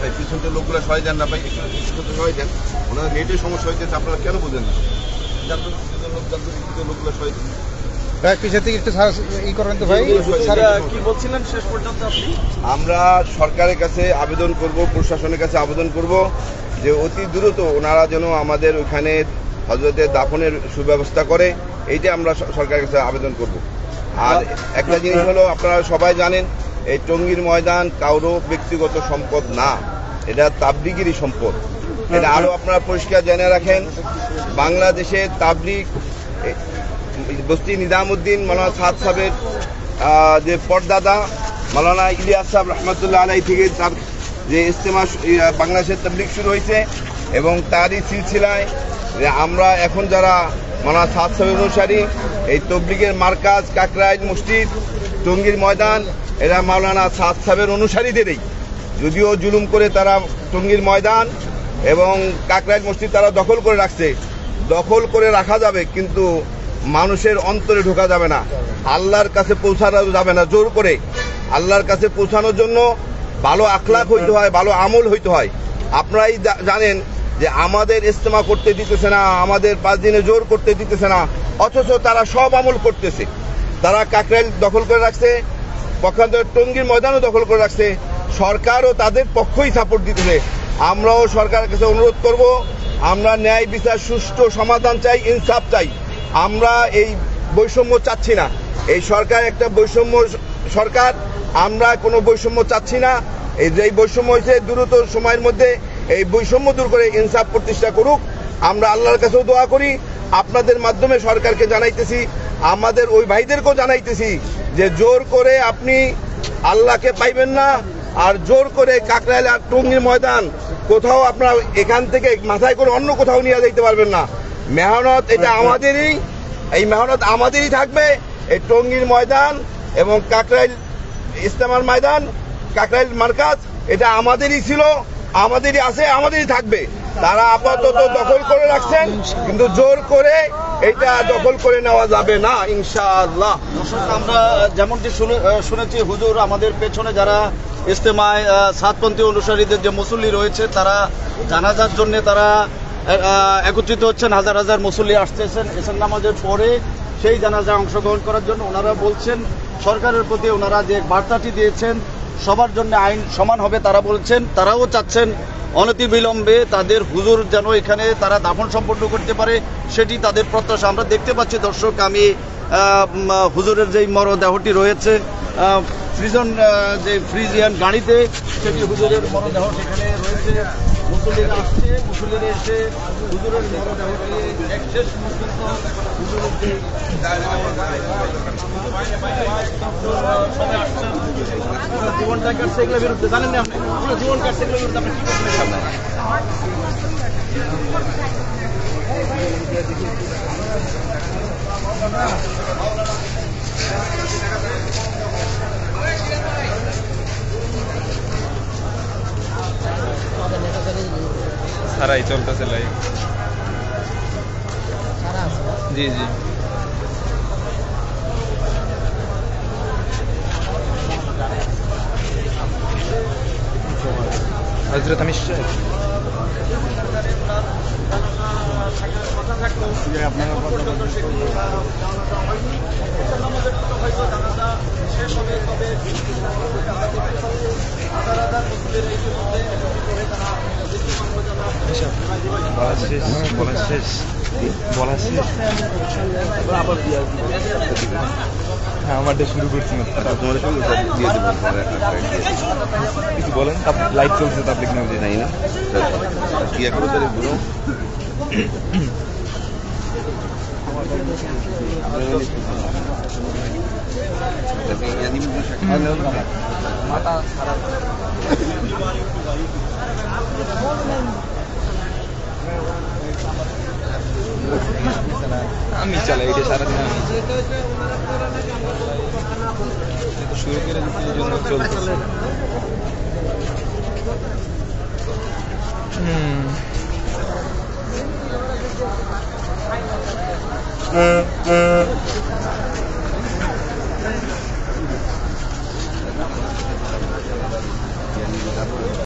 ভাই পিছনতে লোকগুলো সহায় দেন না ভাই একটু সহায় দেন ওনারা নেটের সমস্যা হয়েছে আপনারা কেন বোঝেন না? লোকগুলো সহায় ভাই পিছের থেকে একটু ই করেন তো ভাই। কি বলছিলেন শেষ পর্যন্ত আপনি? আমরা সরকারের কাছে আবেদন করব প্রশাসনের কাছে আবেদন করব যে অতি দ্রুত ওনারা যেন আমাদের ওখানে হজরতের দাফনের সুব্যবস্থা করে এইটা আমরা সরকারের কাছে আবেদন করব। আর একটা জিনিস হলো আপনারা সবাই জানেন এই টঙ্গীর ময়দান কারও ব্যক্তিগত সম্পদ না। এটা তাবলিগেরই সম্পদ। এটা আরও আপনারা পরিষ্কার জেনে রাখেন বাংলাদেশে তাবলিগ বস্তি নিজামুদ্দিন মালানা সাদ সাহেবের যে পর্দাদা মালানা ইলিয়াস সাহেব রহমতুল্লাহ আলাই থেকে তার যে ইস্তেমা বাংলাদেশের তবলিগ শুরু হয়েছে এবং তারই সিলসিলায় যে আমরা এখন যারা মালানা সাদ সাহেবের অনুসারী এই তবলিগের মার্কাজ কাকরাইজ মসজিদ, টঙ্গীর ময়দান, এরা মাওলানা সাদ সাহেবের অনুসারীদেরই। যদিও জুলুম করে তারা টঙ্গীর ময়দান এবং কাকরাইজ মসজিদ তারা দখল করে রাখছে। দখল করে রাখা যাবে, কিন্তু মানুষের অন্তরে ঢোকা যাবে না। আল্লাহর কাছে পৌঁছানো যাবে না, জোর করে। আল্লাহর কাছে পৌঁছানোর জন্য ভালো আখলাক হইতে হয়, ভালো আমল হইতে হয়। আপনারাই জানেন যে আমাদের ইস্তেমা করতে দিতেছে না, আমাদের পাঁচ দিনে জোর করতে দিতেছে না, অথচ তারা সব আমল করতেছে। তারা কাকরাইল দখল করে রাখছে, পক্ষান্তর টঙ্গীর ময়দানও দখল করে রাখছে, সরকারও তাদের পক্ষই সাপোর্ট দিতেছে। আমরাও সরকারের কাছে অনুরোধ করব, আমরা ন্যায় বিচার, সুষ্ঠু সমাধান চাই, ইনসাফ চাই। আমরা এই বৈষম্য চাচ্ছি না। এই সরকার একটা বৈষম্য সরকার, আমরা কোনো বৈষম্য চাচ্ছি না। এই যে বৈষম্য হয়েছে দ্রুত সময়ের মধ্যে এই বৈষম্য দূর করে ইনসাফ প্রতিষ্ঠা করুক। আমরা আল্লাহর কাছেও দোয়া করি। আপনাদের মাধ্যমে সরকারকে জানাইতেছি। আমাদের ওই ভাইদেরকেও জানাইতেছি যে জোর করে আপনি আল্লাহকে পাইবেন না। আর জোর করে কাকরাইল আর টঙ্গির ময়দান কোথাও আপনার এখান থেকে মাথায় করে অন্য কোথাও নিয়ে যাইতে পারবেন না। মেহনত এটা আমাদেরই। এই মেহনত আমাদেরই থাকবে। এই টঙ্গির ময়দান এবং কাকরাইল ইস্তেমার ময়দান কাকরাইল মার্কাজ এটা আমাদেরই ছিল। আমাদেরই আছে, আমাদেরই থাকবে। তারা আপাতত দখল করে রাখছেন, কিন্তু জোর করে এটা দখল করে নেওয়া যাবে না, ইনশাআল্লাহ। আমরা যেমনটি শুনে- শুনেছি, হুজুর, আমাদের পেছনে যারা ইস্তেমায় সাতপন্থী অনুসারীদের যে মুসল্লি রয়েছে, তারা জানাজার জন্য তারা একত্রিত হচ্ছেন, হাজার হাজার মুসল্লি আসতেছেন এসেন নামাজের পরে সেই জানাজায় অংশগ্রহণ করার জন্য। ওনারা বলছেন সরকারের প্রতি ওনারা যে বার্তাটি দিয়েছেন, সবার জন্য আইন সমান হবে তারা বলছেন, তারাও চাচ্ছেন অনতিবিলম্বে তাদের হুজুর যেন এখানে তারা দাফন সম্পন্ন করতে পারে, সেটি তাদের প্রত্যাশা। আমরা দেখতে পাচ্ছি দর্শক, আমি হুজুরের যেই মরদেহটি রয়েছে ফ্রিজন যে ফ্রিজিয়ান গাড়িতে, সেটি হুজুরের মরদেহ সেখানে রয়েছে। মুসল্লিরা আসছে মুসলিরা এসে হুজুরের জীবন কাটছে, এগুলোর বিরুদ্ধে জানেন না আপনি? জীবন কাটছে, এগুলোর বিরুদ্ধে আপনি কি করবেন সারাই চলতেছে লাইভ জি জি। হজরত আমি বলা শেষ বলা শেষ বলা শেষ। হ্যাঁ আমারটা শুরু করছি তোমাদের সঙ্গে দিয়ে দেবো। কিছু বলেন লাইভ চলছে তাবলিক নিউজে তাই না কি করো তাহলে বলো? আমি চালাই এটা সারাদিন আমি শুরু করে দিতে হুম।